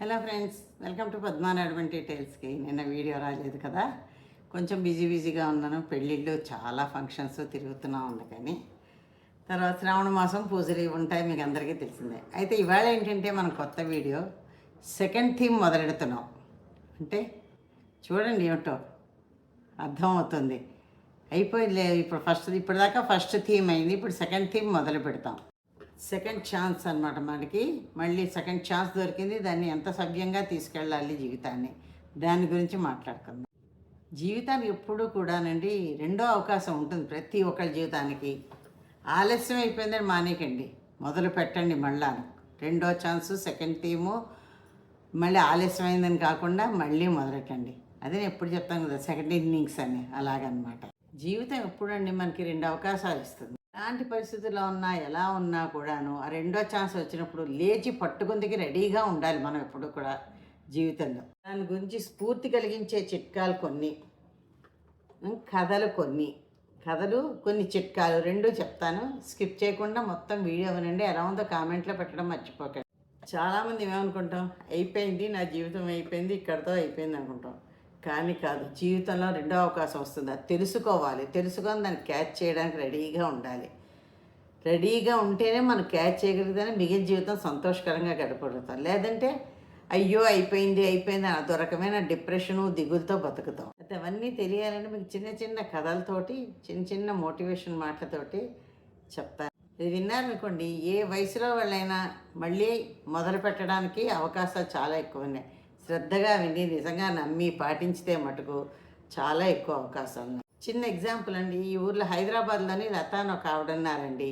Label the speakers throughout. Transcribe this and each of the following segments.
Speaker 1: Hello friends welcome to పద్మానాడమన్ డీటెయిల్స్కి నిన్న వీడియో రాలేదు కదా? కొంచెం బిజీ బిజీగా ఉన్నాను. పెళ్ళిళ్ళు చాలా ఫంక్షన్స్ తిరుగుతున్నా ఉంది కానీ. తర్వాత శ్రావణ మాసం పూజలు ఉంటాయి మీకు అందరికీ తెలిసిందే. అయితే ఇవాళ ఏంటంటే మన కొత్త వీడియో సెకండ్ థీమ్ మొదలెడుతున్నాం. అంటే చూడండి ఏమిటో. అర్థం అవుతుంది అయిపోయింది ఇప్పుడు ఫస్ట్ ఇప్పటిదాకా ఫస్ట్ థీమ్ అయింది. ఇప్పుడు సెకండ్ థీమ్ మొదలు పెడతాం. సెకండ్ ఛాన్స్ అన్నమాట మనకి. మళ్ళీ సెకండ్ ఛాన్స్ దొరికింది. దాన్ని ఎంత సవ్యంగా తీసుకెళ్ళాలి జీవితాన్ని? దాని గురించి మాట్లాడుకుందాం. జీవితానికి ఎప్పుడూ కూడానండి రెండో అవకాశం ఉంటుంది ప్రతి ఒక్కరి జీవితానికి. ఆలస్యం అయిపోయిందని మానేకండి మొదలు పెట్టండి మళ్ళా. రెండో ఛాన్స్ సెకండ్ థీము మళ్ళీ ఆలస్యం అయిందని కాకుండా మళ్ళీ మొదలెట్టండి. అదే నేను ఎప్పుడు చెప్తాను కదా సెకండ్ ఇన్నింగ్స్ అని. అలాగనమాట. జీవితం ఎప్పుడండి మనకి రెండు అవకాశాలు ఇస్తుంది. ఎలాంటి పరిస్థితుల్లో ఉన్నా ఎలా ఉన్నా కూడాను ఆ రెండో ఛాన్స్ వచ్చినప్పుడు లేచి పట్టుకుందికి రెడీగా ఉండాలి మనం ఎప్పుడు కూడా జీవితంలో. దాని గురించి స్ఫూర్తి కలిగించే చిట్కాలు కొన్ని. కథలు కొన్ని. కథలు కొన్ని చిట్కాలు. రెండు చెప్తాను. స్కిప్ చేయకుండా మొత్తం వీడియో వినండి. ఎలా ఉందో కామెంట్లో పెట్టడం మర్చిపోకండి. చాలామంది ఏమనుకుంటాం? అయిపోయింది నా జీవితం అయిపోయింది ఇక్కడితో అయిపోయింది అనుకుంటాం. కానీ కాదు జీవితంలో రెండో అవకాశం వస్తుంది. అది తెలుసుకోవాలి. తెలుసుకొని దాన్ని క్యాచ్ చేయడానికి రెడీగా ఉండాలి. రెడీగా ఉంటేనే మనం క్యాచ్ చేయగలిగితేనే మిగిలిన జీవితం సంతోషకరంగా గడపగలుగుతాం. లేదంటే అయ్యో అయిపోయింది అయిపోయింది అని అదొరకమైన డిప్రెషను దిగులతో బతుకుతాం. అయితే అవన్నీ తెలియాలంటే మీకు చిన్న చిన్న కథలతోటి చిన్న చిన్న మోటివేషన్ మాటలతోటి చెప్తాను ఇది విన్నారనుకోండి ఏ వయసులో వాళ్ళైనా మళ్ళీ మొదలు పెట్టడానికి అవకాశాలు చాలా ఎక్కువ ఉన్నాయి. శ్రద్ధగా విని నిజంగా నమ్మి పాటించితే మటుకు చాలా ఎక్కువ అవకాశాలు చిన్న ఎగ్జాంపుల్ అండి ఈ ఊర్లో హైదరాబాద్లోని లతాను ఒక ఆవిడన్నారండి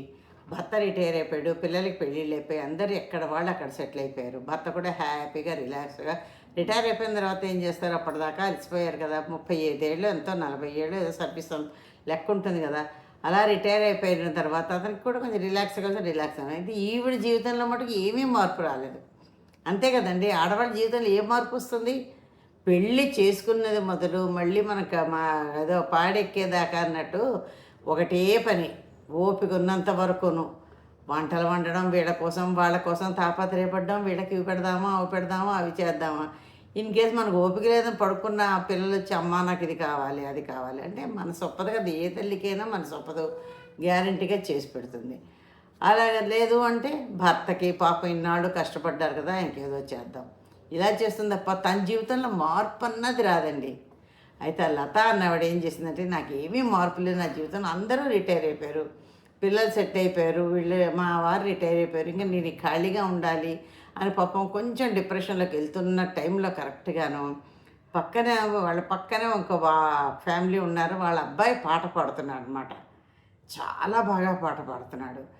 Speaker 1: భర్త రిటైర్ అయిపోయాడు పిల్లలకి పెళ్ళిళ్ళు అయిపోయి అందరూ ఎక్కడ వాళ్ళు అక్కడ సెటిల్ అయిపోయారు. భర్త కూడా హ్యాపీగా రిలాక్స్గా రిటైర్ అయిపోయిన తర్వాత ఏం చేస్తారు? అప్పటిదాకా అలసిపోయారు కదా ముప్పై ఐదేళ్ళు ఎంతో నలభై ఏళ్ళు ఏదో సర్వీస్ లెక్క ఉంటుంది కదా. అలా రిటైర్ అయిపోయిన తర్వాత అతనికి కూడా కొంచెం రిలాక్స్గా రిలాక్స్ అయింది ఈవిడ జీవితంలో మటుకు ఏమీ మార్పు రాలేదు. అంతే కదండి. ఆడవాళ్ళ జీవితంలో ఏ మార్పు వస్తుంది? పెళ్ళి చేసుకున్నది మొదలు మళ్ళీ మనకు మా ఏదో పాడెక్కేదాకా అన్నట్టు ఒకటే పని ఓపిక ఉన్నంత వరకును. వంటలు వండడం వీళ్ళ కోసం వాళ్ళ కోసం తాపత్రయపడడం వీళ్ళకి ఇవి పెడదామా అవి పెడదామా అవి చేద్దామా. ఇన్ కేస్ మనకు ఓపిక లేదని పడుకున్న పిల్లలు వచ్చి అమ్మ నాకు ఇది కావాలి అది కావాలి. అంటే మన సొప్పదు కదా ఏ తల్లికైనా మన సొప్పదు గ్యారంటీగా చేసి పెడుతుంది. అలాగే లేదు అంటే భర్తకి పాప ఇన్నాళ్ళు కష్టపడ్డారు కదా ఇంకేదో చేద్దాం. ఇలా చేస్తుంది తప్ప తన జీవితంలో మార్పు అన్నది రాదండి. అయితే లత అన్నవాడు ఏం చేసిందంటే నాకు ఏమీ మార్పు లేదు నా జీవితంలో అందరూ రిటైర్ అయిపోయారు. పిల్లలు సెట్ అయిపోయారు వీళ్ళు మా వారు రిటైర్ అయిపోయారు ఇంకా నేను ఖాళీగా ఉండాలి అని పాపం కొంచెం డిప్రెషన్లోకి వెళ్తున్న టైంలో కరెక్ట్గాను పక్కనే వాళ్ళ పక్కనే ఒక వా- ఫ్యామిలీ ఉన్నారు వాళ్ళ అబ్బాయి పాట పాడుతున్నాడు అనమాట చాలా బాగా పాట పాడుతున్నాడు.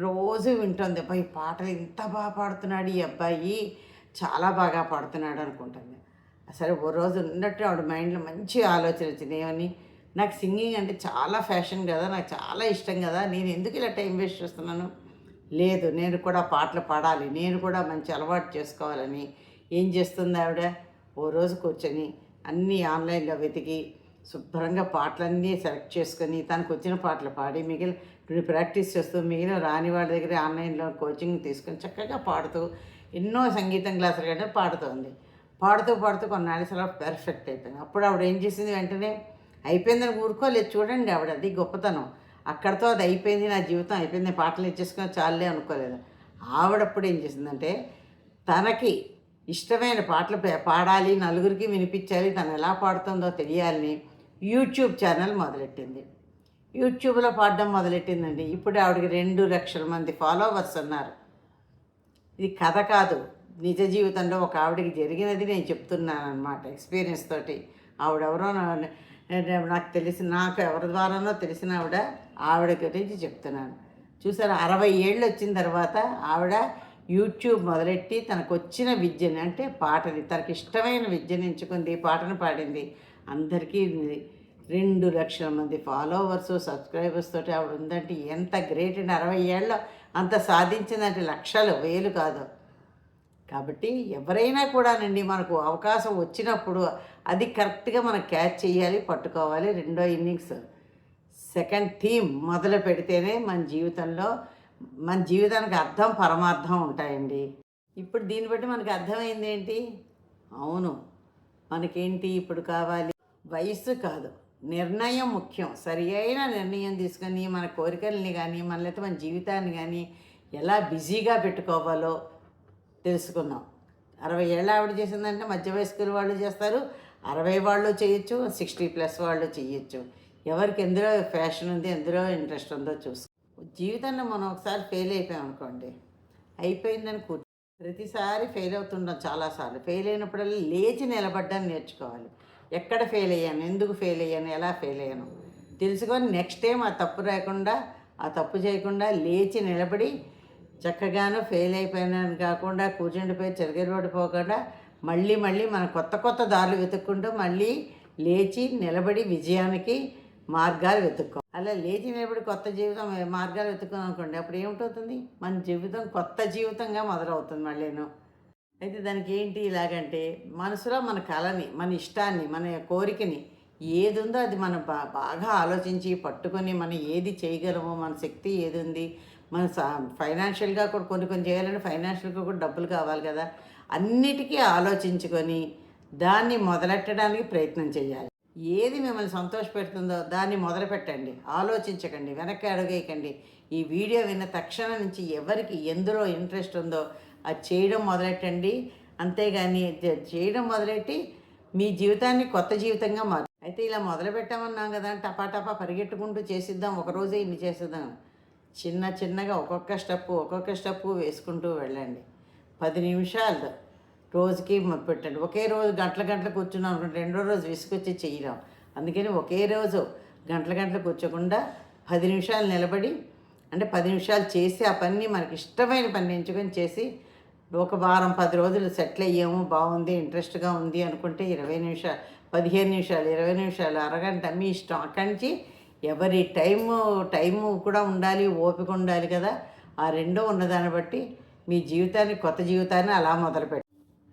Speaker 1: రోజు వింటుంది అబ్బాయి పాటలు ఇంత బాగా పాడుతున్నాడు ఈ అబ్బాయి. చాలా బాగా పాడుతున్నాడు అనుకుంటుంది. సరే ఓ రోజు ఉన్నట్టు ఆవిడ మైండ్లో మంచి ఆలోచన వచ్చింది. ఏమని? నాకు సింగింగ్ అంటే చాలా ఫ్యాషన్ కదా నాకు చాలా ఇష్టం కదా నేను ఎందుకు ఇలా టైం వేస్ట్ చేస్తున్నాను? లేదు నేను కూడా పాటలు పాడాలి నేను కూడా మంచి అలవాటు చేసుకోవాలని. ఏం చేస్తుంది ఆవిడ? ఓ రోజు కూర్చొని అన్నీ ఆన్లైన్లో వెతికి శుభ్రంగా పాటలన్నీ సెలెక్ట్ చేసుకొని తనకు వచ్చిన పాటలు పాడి మిగిలిన ప్రాక్టీస్ చేస్తూ మిగిలిన రాని వాళ్ళ దగ్గర ఆన్లైన్లో కోచింగ్ తీసుకొని చక్కగా పాడుతూ ఎన్నో సంగీతం క్లాసులు కంటే పాడుతోంది. పాడుతూ పాడుతూ కొన్నాళ్ళు అసలు పెర్ఫెక్ట్ అయిపోయింది. అప్పుడు ఆవిడ ఏం చేసింది వెంటనే అయిపోయిందని ఊరుకోలేదు చూడండి ఆవిడ అది గొప్పతనం. అక్కడితో అది అయిపోయింది నా జీవితం అయిపోయింది పాటలు ఇచ్చేసుకుని చాలే అనుకోలేదు. ఆవిడప్పుడు ఏం చేసిందంటే తనకి ఇష్టమైన పాటలు పాడాలి నలుగురికి వినిపించాలి తను ఎలా పాడుతుందో తెలియాలని యూట్యూబ్ ఛానల్ మొదలెట్టింది. యూట్యూబ్లో పాడడం మొదలెట్టిందండి. ఇప్పుడు ఆవిడకి రెండు లక్షల మంది ఫాలోవర్స్ ఉన్నారు ఇది కథ కాదు. నిజ జీవితంలో ఒక ఆవిడకి జరిగినది నేను చెప్తున్నాను అనమాట ఎక్స్పీరియన్స్ తోటి. ఆవిడెవరో నాకు తెలిసి నాకు ఎవరి ద్వారానో తెలిసిన ఆవిడ ఆవిడ గురించి చెప్తున్నాను. చూసారు అరవై ఏళ్ళు వచ్చిన తర్వాత ఆవిడ యూట్యూబ్ మొదలెట్టి తనకు వచ్చిన విద్యని అంటే పాటని తనకి ఇష్టమైన విద్యను ఎంచుకుంది పాటను పాడింది. అందరికీ రెండు లక్షల మంది ఫాలోవర్స్ సబ్స్క్రైబర్స్ తోటి ఆవిడ ఉందంటే ఎంత గ్రేట్ అండి. అరవై ఏళ్ళ అంత సాధించిందంటే లక్షలు వేలు కాదు. కాబట్టి ఎవరైనా కూడానండి మనకు అవకాశం వచ్చినప్పుడు అది కరెక్ట్గా మనం క్యాచ్ చేయాలి పట్టుకోవాలి. రెండో ఇన్నింగ్స్. సెకండ్ థీమ్ మొదలు పెడితేనే మన జీవితంలో మన జీవితానికి అర్థం పరమార్థం ఉంటాయండి. ఇప్పుడు దీన్ని బట్టి మనకు అర్థమైంది ఏంటి? అవును. మనకేంటి ఇప్పుడు కావాలి? వయస్సు కాదు. నిర్ణయం ముఖ్యం. సరి అయిన నిర్ణయం తీసుకొని మన కోరికల్ని కానీ మన లేకపోతే మన జీవితాన్ని కానీ ఎలా బిజీగా పెట్టుకోవాలో తెలుసుకున్నాం అరవై ఏళ్ళ ఆవిడ చేసిందంటే మధ్య వయస్కులు వాళ్ళు చేస్తారు. అరవై వాళ్ళు చేయొచ్చు సిక్స్టీ ప్లస్ వాళ్ళు చేయొచ్చు. ఎవరికి ఎందులో ఫ్యాషన్ ఉంది ఎందులో ఇంట్రెస్ట్ ఉందో చూసుకో. జీవితంలో మనం ఒకసారి ఫెయిల్ అయిపోయాం అనుకోండి. అయిపోయిందని కూర్చో. ప్రతిసారి ఫెయిల్ అవుతుండం చాలాసార్లు. ఫెయిల్ అయినప్పుడల్లా లేచి నిలబడ్డాన్ని నేర్చుకోవాలి. ఎక్కడ ఫెయిల్ అయ్యాను? ఎందుకు ఫెయిల్ అయ్యాను? ఎలా ఫెయిల్ అయ్యాను? తెలుసుకొని నెక్స్ట్ టైం ఆ తప్పు రాకుండా ఆ తప్పు చేయకుండా లేచి నిలబడి చక్కగాను ఫెయిల్ అయిపోయినాను కాకుండా కూర్చుండిపోయి చెరగబడిపోకుండా మళ్ళీ మళ్ళీ మన కొత్త కొత్త దారులు వెతుక్కుంటూ మళ్ళీ లేచి నిలబడి విజయానికి మార్గాలు వెతుక్కో అలా లేచి నిలబడి కొత్త జీవితం మార్గాలు వెతుక్కున్నాం అనుకోండి అప్పుడు ఏమిటవుతుంది? మన జీవితం కొత్త జీవితంగా మొదలవుతుంది మళ్ళీను. అయితే దానికి ఏంటి ఇలాగంటే మనసులో మన కళని మన ఇష్టాన్ని మన కోరికని ఏది ఉందో అది మనం బా బాగా ఆలోచించి పట్టుకొని మనం ఏది చేయగలము మన శక్తి ఏది ఉంది మన ఫైనాన్షియల్గా కూడా కొన్ని కొన్ని చేయాలంటే ఫైనాన్షియల్గా కూడా డబ్బులు కావాలి కదా. అన్నిటికీ ఆలోచించుకొని దాన్ని మొదలెట్టడానికి ప్రయత్నం చేయాలి. ఏది మిమ్మల్ని సంతోషపెడుతుందో దాన్ని మొదలుపెట్టండి. ఆలోచించకండి. వెనక్కి అడుగేయకండి. ఈ వీడియో విన్న తక్షణం నుంచి ఎవరికి ఎందులో ఇంట్రెస్ట్ ఉందో అది చేయడం మొదలెట్టండి. అంతేగాని చేయడం మొదలెట్టి మీ జీవితాన్ని కొత్త జీవితంగా మారు అయితే ఇలా మొదలు పెట్టామన్నాం కదా టపా టపా పరిగెట్టుకుంటూ చేసిద్దాం ఒక రోజే ఇన్ని చేసేద్దాం. చిన్న చిన్నగా ఒక్కొక్క స్టెప్పు ఒక్కొక్క స్టెప్పు వేసుకుంటూ వెళ్ళండి. పది నిమిషాలు రోజుకి పెట్టండి. ఒకే రోజు గంటల గంటలు కూర్చున్నాం అనుకుంటే రెండో రోజు విసుకొచ్చి చేయడం అందుకని ఒకే రోజు గంటల గంటలు కూర్చోకుండా పది నిమిషాలు నిలబడి అంటే పది నిమిషాలు చేసి ఆ పని మనకి ఇష్టమైన పని ఎంచుకొని చేసి ఒక వారం పది రోజులు సెటిల్ అయ్యాము బాగుంది ఇంట్రెస్ట్గా ఉంది అనుకుంటే ఇరవై నిమిషాలు పదిహేను నిమిషాలు ఇరవై నిమిషాలు అరగంట మీ ఇష్టం. అక్కడి నుంచి ఎవరి టైము టైము కూడా ఉండాలి ఓపిక ఉండాలి కదా. ఆ రెండో ఉన్నదాన్ని బట్టి మీ జీవితాన్ని కొత్త జీవితాన్ని అలా మొదలుపెట్టి.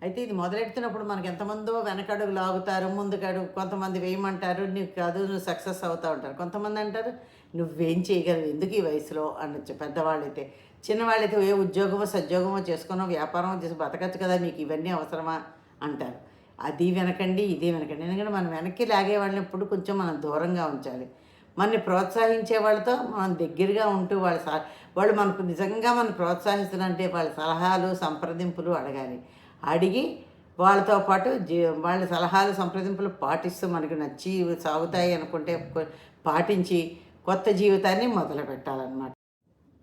Speaker 1: అయితే ఇది మొదలెడుతున్నప్పుడు మనకి ఎంతమందో వెనకడుగు లాగుతారు ముందుకడుగు కొంతమంది వేయమంటారు నీకు కాదు నువ్వు సక్సెస్ అవుతూ ఉంటారు. కొంతమంది అంటారు నువ్వేం చేయగలవు? ఎందుకు ఈ వయసులో? అనొచ్చు పెద్దవాళ్ళైతే. చిన్నవాళ్ళైతే ఏ ఉద్యోగమో సద్యోగమో చేసుకునో వ్యాపారం చేసి బతకచ్చు కదా మీకు ఇవన్నీ అవసరమా? అంటారు. అది వెనకండి ఇది వెనకండి. ఎందుకంటే మనం వెనక్కి లాగే వాళ్ళని ఎప్పుడు కొంచెం మనం దూరంగా ఉంచాలి. మనని ప్రోత్సహించే వాళ్ళతో మనం దగ్గరగా ఉంటూ వాళ్ళ సహ వాళ్ళు మనకు నిజంగా మనం ప్రోత్సహిస్తున్నంటే వాళ్ళ సలహాలు సంప్రదింపులు అడగాలి. అడిగి వాళ్ళతో పాటు జీ వాళ్ళ సలహాలు సంప్రదింపులు పాటిస్తూ మనకు నచ్చి సాగుతాయి అనుకుంటే పాటించి కొత్త జీవితాన్ని మొదలు పెట్టాలన్నమాట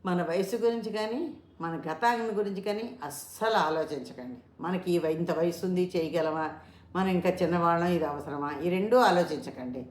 Speaker 1: మన వయసు గురించి కానీ మన గతాన్ని గురించి కానీ అస్సలు ఆలోచించకండి. మనకి ఇంత వయసు ఉంది చేయగలమా? మనం ఇంకా చిన్నవాళ్ళం ఇది అవసరమా? ఈ రెండూ ఆలోచించకండి.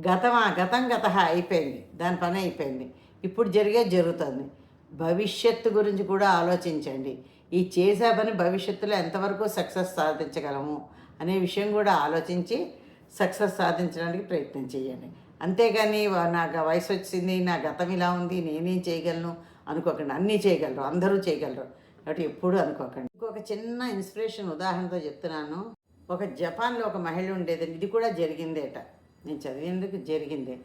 Speaker 1: గతమా గతం గత అయిపోయింది. దాని పని అయిపోయింది. ఇప్పుడు జరిగే జరుగుతుంది. భవిష్యత్తు గురించి కూడా ఆలోచించండి. ఈ చేసే పని భవిష్యత్తులో ఎంతవరకు సక్సెస్ సాధించగలము అనే విషయం కూడా ఆలోచించి సక్సెస్ సాధించడానికి ప్రయత్నం చేయండి. అంతేగాని నాకు వయసు వచ్చింది నా గతం ఇలా ఉంది నేనేం చేయగలను? అనుకోకండి. అన్నీ చేయగలరు. అందరూ చేయగలరు. కాబట్టి ఎప్పుడూ అనుకోకండి. ఇంకొక చిన్న ఇన్స్పిరేషన్ ఉదాహరణతో చెప్తున్నాను. ఒక జపాన్లో ఒక మహిళ ఉండేది ఇది కూడా జరిగిందేట. నేను చదివేందుకు జరిగిందే.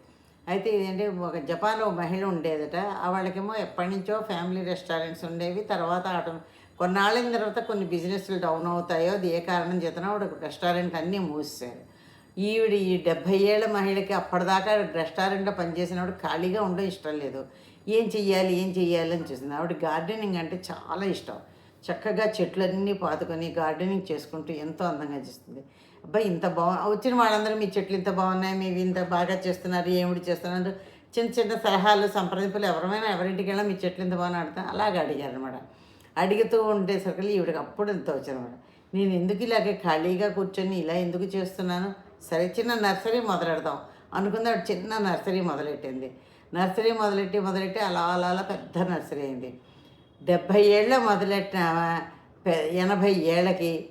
Speaker 1: అయితే ఏంటంటే ఒక జపాన్లో ఒక మహిళ ఉండేదట. వాళ్ళకేమో ఎప్పటి నుంచో ఫ్యామిలీ రెస్టారెంట్స్ ఉండేవి. తర్వాత ఆటో కొన్నాళ్ళైన తర్వాత కొన్ని బిజినెస్లు డౌన్ అవుతాయో అది ఏ కారణం చేతనో ఒక రెస్టారెంట్ అన్నీ మూసేశారు. ఈవిడ ఈ డెబ్భై ఏళ్ళ మహిళకి అప్పటిదాకా రెస్టారెంట్లో పనిచేసినప్పుడు ఖాళీగా ఉండడం ఇష్టం లేదు. ఏం చెయ్యాలి ఏం చెయ్యాలి అని చూసింది. ఆవిడ గార్డెనింగ్ అంటే చాలా ఇష్టం. చక్కగా చెట్లన్నీ పాతుకొని గార్డెనింగ్ చేసుకుంటూ ఎంతో అందంగా చేస్తుంది. అబ్బాయి ఇంత బాగు వచ్చిన వాళ్ళందరూ మీ చెట్లు ఇంత బాగున్నాయి మీవి ఇంత బాగా చేస్తున్నారు ఏమిటి చేస్తున్నారు చిన్న చిన్న సలహాలు సంప్రదింపులు ఎవరైనా ఎవరింటికి వెళ్ళినా మీ చెట్లు ఇంత బాగా నాటుతా అలాగే అడిగారు అనమాట అడుగుతూ ఉండేసరికి ఈవిడకి అప్పుడు ఎంత వచ్చారనమాట నేను ఎందుకు ఇలాగే ఖాళీగా కూర్చొని ఇలా ఎందుకు చేస్తున్నాను? సరే చిన్న నర్సరీ మొదలెడదాం. అనుకుందాడు చిన్న నర్సరీ మొదలెట్టింది. నర్సరీ మొదలెట్టి మొదలెట్టి అలా అలా అలా పెద్ద నర్సరీ అయింది. డెబ్భై ఏళ్ళ మొదలెట్టిన ఎనభై ఏళ్ళకి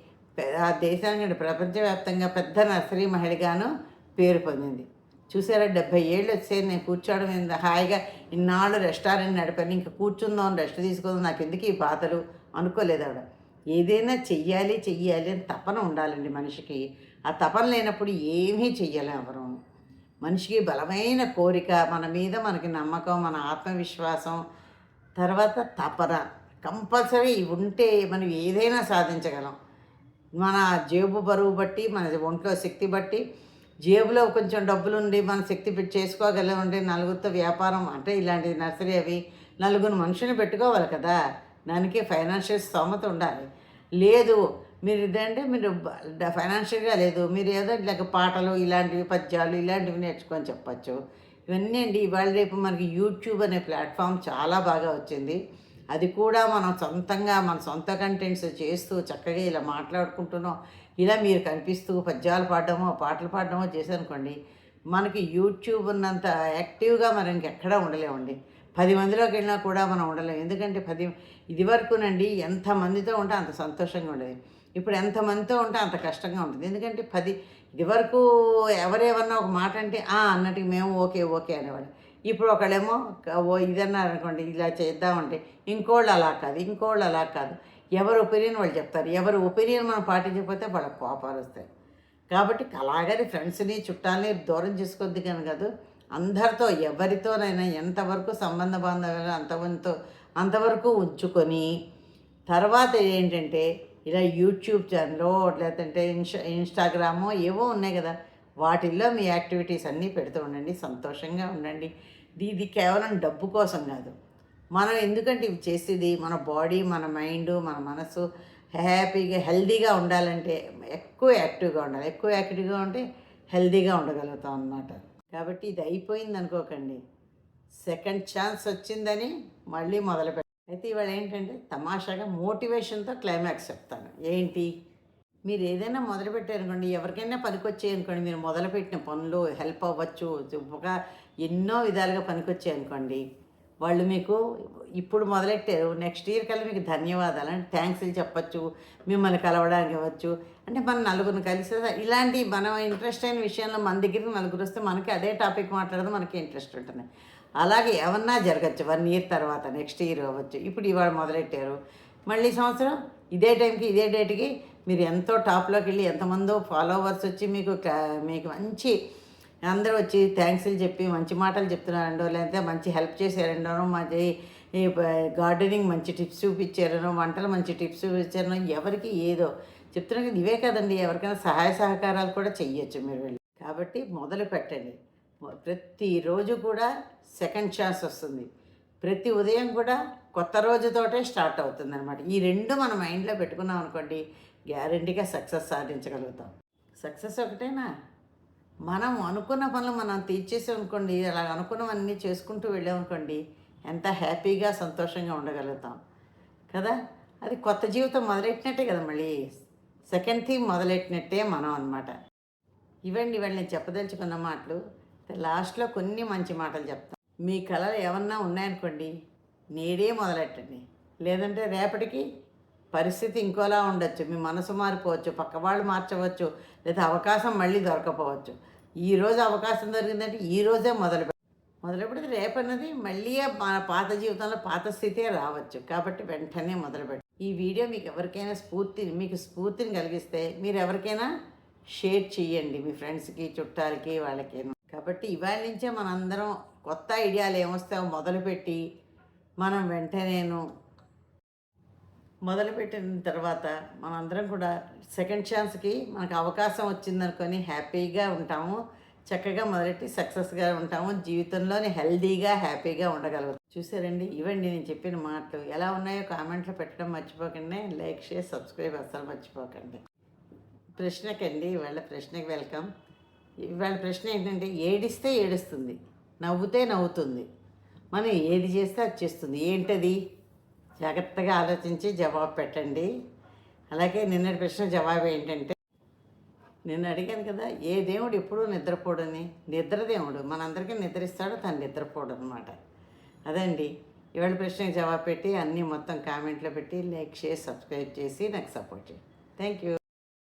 Speaker 1: ఆ దేశానికి ప్రపంచవ్యాప్తంగా పెద్ద నర్సరీ మహిళగాను పేరు పొందింది. చూసారా డెబ్భై ఏళ్ళు వచ్చేది నేను కూర్చోవడం ఇంత హాయిగా ఇన్నాళ్ళు రెస్టారెంట్ నడిపాను ఇంకా కూర్చుందాం రెస్ట్ తీసుకుందాం నాకు ఎందుకు ఈ బాధలు? అనుకోలేదు ఆవిడ. ఏదైనా చెయ్యాలి చెయ్యాలి అని తపన ఉండాలండి మనిషికి. ఆ తపన లేనప్పుడు ఏమీ చెయ్యలేవరు మనిషికి బలమైన కోరిక మన మీద మనకి నమ్మకం మన ఆత్మవిశ్వాసం తర్వాత తపన. కంపల్సరీ ఉంటే మనం ఏదైనా సాధించగలం. మన జేబు బరువు బట్టి మన ఒంట్లో శక్తి బట్టి జేబులో కొంచెం డబ్బులు ఉండి మన శక్తి పెట్టి చేసుకోగలం ఉండి నలుగురితో వ్యాపారం అంటే ఇలాంటి నర్సరీ అవి నలుగురు మనుషుని పెట్టుకోవాలి కదా. దానికి ఫైనాన్షియల్ స్తోమత ఉండాలి. లేదు మీరు ఇదంటే మీరు ఫైనాన్షియల్గా లేదు. మీరు ఏదో లేక పాటలు ఇలాంటివి పద్యాలు ఇలాంటివి నేర్చుకొని చెప్పచ్చు. ఇవన్నీ అండి ఇవాళ రేపు మనకి యూట్యూబ్ అనే ప్లాట్ఫామ్ చాలా బాగా వచ్చింది. అది కూడా మనం సొంతంగా మన సొంత కంటెంట్స్ చేస్తూ చక్కగా ఇలా మాట్లాడుకుంటున్నాం. ఇలా మీరు కనిపిస్తూ పద్యాలు పాడడమో పాటలు పాడడమో చేశారనుకోండి మనకి యూట్యూబ్ ఉన్నంత యాక్టివ్గా మనం ఇంకెక్కడా ఉండలేమండి. పది మందిలోకి వెళ్ళినా కూడా మనం ఉండలేము ఎందుకంటే పది ఇది వరకునండి ఎంతమందితో ఉంటే అంత సంతోషంగా ఉండేది. ఇప్పుడు ఎంతమందితో ఉంటే అంత కష్టంగా ఉంటుంది. ఎందుకంటే పది ఇది వరకు ఎవరేమన్నా ఒక మాట అంటే "ఆ" అన్నట్టు మేము ఓకే ఓకే అనేవాడు ఇప్పుడు ఒకళ్ళేమో ఓ ఇదన్నారు అనుకోండి ఇలా చేద్దామంటే ఇంకోళ్ళు అలా కాదు ఇంకోళ్ళు అలా కాదు. ఎవరి ఒపీనియన్ వాళ్ళు చెప్తారు. ఎవరి ఒపీనియన్ మనం పాటించకపోతే వాళ్ళకి కోపాలు వస్తాయి. కాబట్టి అలాగని ఫ్రెండ్స్ని చుట్టాలని దూరం చేసుకోవద్దు కానీ కాదు అందరితో ఎవరితోనైనా ఎంతవరకు సంబంధ బాంధవ్యాలు అంతవంతో అంతవరకు ఉంచుకొని తర్వాత ఏంటంటే ఇలా యూట్యూబ్ ఛానల్లో లేదంటే ఇన్స్టా ఇన్స్టాగ్రాము ఏవో ఉన్నాయి కదా. వాటిల్లో మీ యాక్టివిటీస్ అన్నీ పెడుతూ ఉండండి. సంతోషంగా ఉండండి. ఇది- ఇది కేవలం డబ్బు కోసం కాదు. మనం ఎందుకంటే ఇవి చేసేది మన బాడీ మన మైండ్ మన మనసు హ్యాపీగా హెల్దీగా ఉండాలంటే ఎక్కువ యాక్టివ్గా ఉండాలి. ఎక్కువ యాక్టివ్గా ఉంటే హెల్దీగా ఉండగలుగుతాం అన్నమాట. కాబట్టి ఇది అయిపోయింది అనుకోకండి. సెకండ్ ఛాన్స్ వచ్చిందని మళ్ళీ మొదలు అయితే ఇవాళ ఏంటంటే తమాషాగా మోటివేషన్తో క్లైమాక్స్ చెప్తాను. ఏంటి? మీరు ఏదైనా మొదలుపెట్టారనుకోండి ఎవరికైనా పనికొచ్చాయి అనుకోండి మీరు మొదలుపెట్టిన పనులు హెల్ప్ అవ్వచ్చు ఒక ఎన్నో విధాలుగా పనికొచ్చాయి అనుకోండి వాళ్ళు మీకు ఇప్పుడు మొదలెట్టారు నెక్స్ట్ ఇయర్ కల్లా మీకు ధన్యవాదాలు అంటే థ్యాంక్స్ చెప్పచ్చు మిమ్మల్ని కలవడానికి ఇవ్వచ్చు అంటే మన నలుగురిని కలిసి ఇలాంటి మనం ఇంట్రెస్ట్ అయిన విషయంలో మన దగ్గరికి నలుగురు వస్తే మనకి అదే టాపిక్ మాట్లాడడం మనకి ఇంట్రెస్ట్ ఉంటుంది అలాగే ఏమన్నా జరగచ్చు. వన్ ఇయర్ తర్వాత నెక్స్ట్ ఇయర్ అవ్వచ్చు. ఇప్పుడు ఇవాళ మొదలెట్టారు. మళ్ళీ సంవత్సరం ఇదే టైంకి ఇదే డేట్కి మీరు ఎంతో టాప్లోకి వెళ్ళి ఎంతమందో ఫాలోవర్స్ వచ్చి మీకు మీకు మంచి అందరూ వచ్చి థ్యాంక్స్లు చెప్పి మంచి మాటలు చెప్తున్నారండో లేకపోతే మంచి హెల్ప్ చేశారండోనో మంచి ఈ గార్డెనింగ్ మంచి టిప్స్ చూపించారనో వంటలు మంచి టిప్స్ చూపించారనో ఎవరికి ఏదో చెప్తున్నా కదా ఇవే కదండి. ఎవరికైనా సహాయ సహకారాలు కూడా చెయ్యొచ్చు మీరు వెళ్ళి. కాబట్టి మొదలు పెట్టండి. ప్రతిరోజు కూడా సెకండ్ ఛాన్స్ వస్తుంది. ప్రతి ఉదయం కూడా కొత్త రోజుతోటే స్టార్ట్ అవుతుంది అనమాట ఈ రెండు మన మైండ్లో పెట్టుకున్నాం అనుకోండి గ్యారంటీగా సక్సెస్ సాధించగలుగుతాం. సక్సెస్ ఒకటేనా? మనం అనుకున్న పనులు మనం తీర్చేసాం అనుకోండి అలా అనుకున్నవన్నీ చేసుకుంటూ వెళ్ళామనుకోండి ఎంత హ్యాపీగా సంతోషంగా ఉండగలుగుతాం. కదా? అది కొత్త జీవితం మొదలెట్టినట్టే కదా మళ్ళీ. సెకండ్ థీమ్ మొదలెట్టినట్టే మనం అనమాట ఇవండి ఇవాళ నేను చెప్పదలుచుకున్న మాటలు. లాస్ట్లో కొన్ని మంచి మాటలు చెప్తాను మీ కళలు ఏమన్నా ఉన్నాయనుకోండి నేడే మొదలెట్టండి. లేదంటే రేపటికి పరిస్థితి ఇంకోలా ఉండొచ్చు. మీ మనసు మారిపోవచ్చు పక్క వాళ్ళు మార్చవచ్చు లేదా అవకాశం మళ్ళీ దొరకపోవచ్చు. ఈ రోజు అవకాశం దొరికిందంటే ఈ రోజే మొదలు మొదలుపెడితే మొదలు పెడితే రేపన్నది మళ్ళీ మన పాత జీవితంలో పాత స్థితే రావచ్చు. కాబట్టి వెంటనే మొదలుపెట్టి ఈ వీడియో మీకు ఎవరికైనా స్ఫూర్తి మీకు స్ఫూర్తిని కలిగిస్తే మీరు ఎవరికైనా షేర్ చేయండి మీ ఫ్రెండ్స్కి చుట్టాలకి వాళ్ళకి కాబట్టి ఇవాళ నుంచే మనందరం కొత్త ఐడియాలు ఏమొస్తాయో మొదలుపెట్టి మనం వెంటనేను మొదలుపెట్టిన తర్వాత మనందరం కూడా సెకండ్ ఛాన్స్కి మనకు అవకాశం వచ్చిందనుకొని హ్యాపీగా ఉంటాము. చక్కగా మొదలెట్టి సక్సెస్గా ఉంటాము. జీవితంలోని హెల్దీగా హ్యాపీగా ఉండగలుగుతాం. చూసారండి? ఇవండి నేను చెప్పిన మాటలు ఎలా ఉన్నాయో కామెంట్లో పెట్టడం మర్చిపోకండి. లైక్ షేర్ సబ్స్క్రైబ్ అస్సలు మర్చిపోకండి. ప్రశ్నకండి ఇవాళ ప్రశ్నకి వెల్కమ్. ఇవాళ ప్రశ్న ఏంటంటే ఏడిస్తే ఏడుస్తుంది నవ్వుతే నవ్వుతుంది. మనం ఏది చేస్తే అది చేస్తుంది. ఏంటది? జాగ్రత్తగా ఆలోచించి జవాబు పెట్టండి. అలాగే నిన్నటి ప్రశ్న జవాబు ఏంటంటే నిన్న అడిగాను కదా ఏ దేవుడు ఎప్పుడూ నిద్రపోడని? నిద్ర దేవుడు మనందరికీ నిద్రిస్తాడు తను నిద్రపోడు అనమాట అదండి. ఇవాళ ప్రశ్నకి జవాబు పెట్టి అన్నీ మొత్తం కామెంట్లో పెట్టి లైక్ చేసి సబ్స్క్రైబ్ చేసి నాకు సపోర్ట్ చేయండి. Thank you.